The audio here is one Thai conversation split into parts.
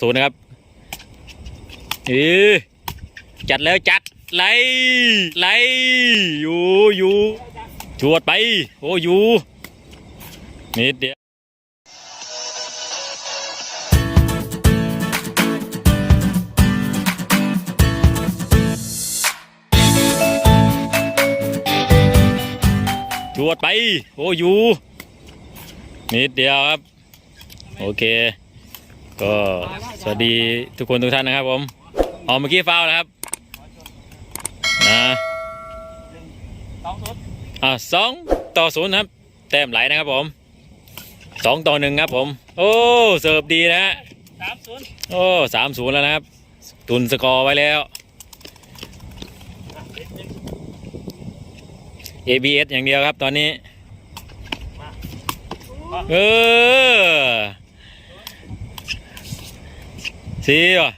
ศูนย์นะครับเออจัดแล้วจัดไล่ไล่อยู่อยู่ชวดไป โอ้อยู่นิดเดียวชวดไป โอ้อยู่นิดเดียวครับ โอเค ก็สวัสดีทุกคนทุกท่านนะครับผมออกเมื่อกี้ฟาวนะครับนะสองศูนย์อ่าสองต่อศูนย์ครับ แต้มไหลนะครับผมสองต่อหนึ่งครับผม โอ้เสิร์ฟดีนะฮะสามศูนย์โอ้สามศูนย์แล้วนะครับ ตุนสกอร์ไว้แล้ว ABS อย่างเดียวครับตอนนี้ เออ สีวะ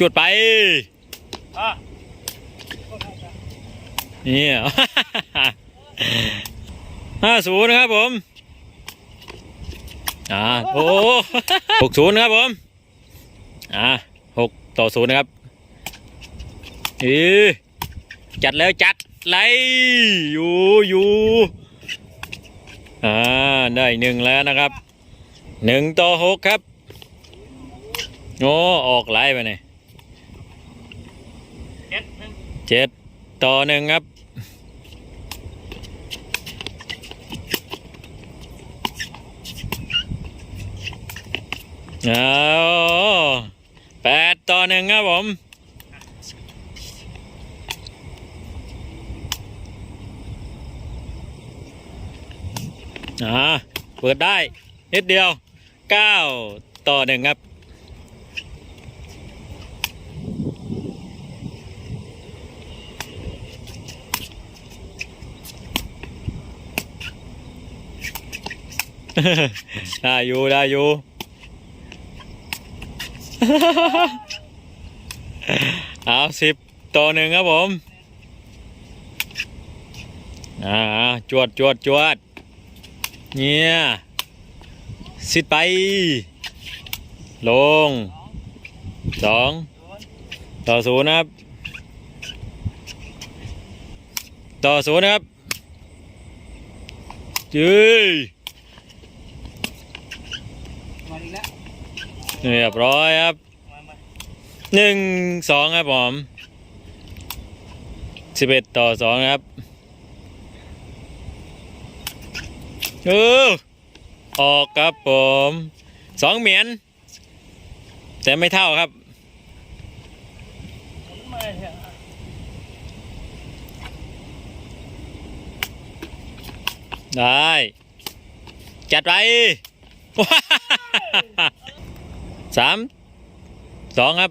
จุดไปเนี่ยห้าศูนย์นะครับผม อ่า โอ้หกศูนย์นะครับผม อ่าหกต่อศูนย์นะครับออจัดแล้วจัดไลอยู่อยู่อ่า ได้หนึ่งแล้วนะครับ หนึ่งต่อหกครับ โอ้ ออกไล่ไปเนี่ยเจ็ดหนเจ็ดต่อหนึ่งครับ เอาแปดต่อหนึ่งครับผม อ่า เปิดได้ นิดเดียว เก้าต่อหนึ่งครับ ได้อยู่ได้อยู่ เอาสิบต่อหนึ่งครับผมอ่าจวดจวดจวดเนี่ย สิดไป ลงสองต่อศูนย์นะครับ ต่อศูนย์นะครับยืยมาอีกแล้วเรียบร้อยครับหนึ่งสองครับผมสิบเอ็ดต่อสองครับเออ ออกครับผมสองเหมียน แต่ไม่เท่าครับมาเถอะได้ จัดไปสามสองครับ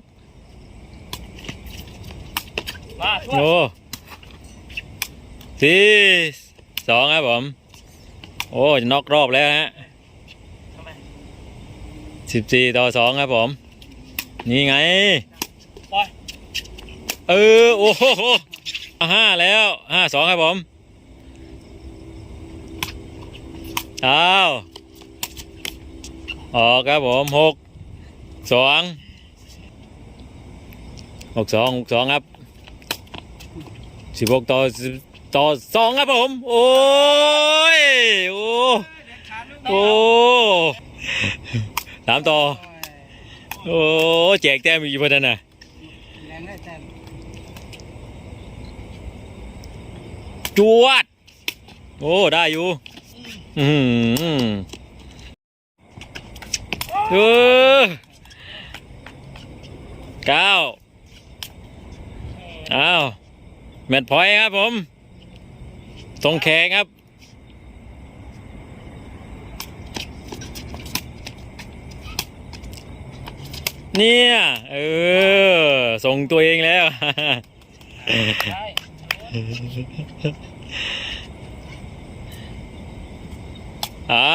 มาช่วยโอ้สี่สองครับผม โอ้จะน็อกรอบแล้วฮะทำไม สิบสี่ต่อสองครับผม นี่ไงปล่อยเออ โอ้โหห้าแล้วห้าสองครับผมเอาออกครับผมหกสองหกสองหกสองครับสิบหกต่อสิบต่อสองครับผม โอ้ย โอ้เด็กขาดลูกโอ้ สามต่อ โอ้แจกแต้มอีกกี่ประเด็นนะจวด โอ้ ได้อยู่ อืมเออเก้าอ้าว แมตช์พอยต์ครับผม ตรงแขงครับ เนี่ย เออ ส่งตัวเองแล้ว อ่า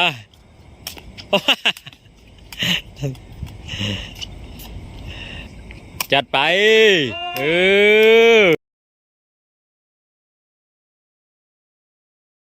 จัดไป เออ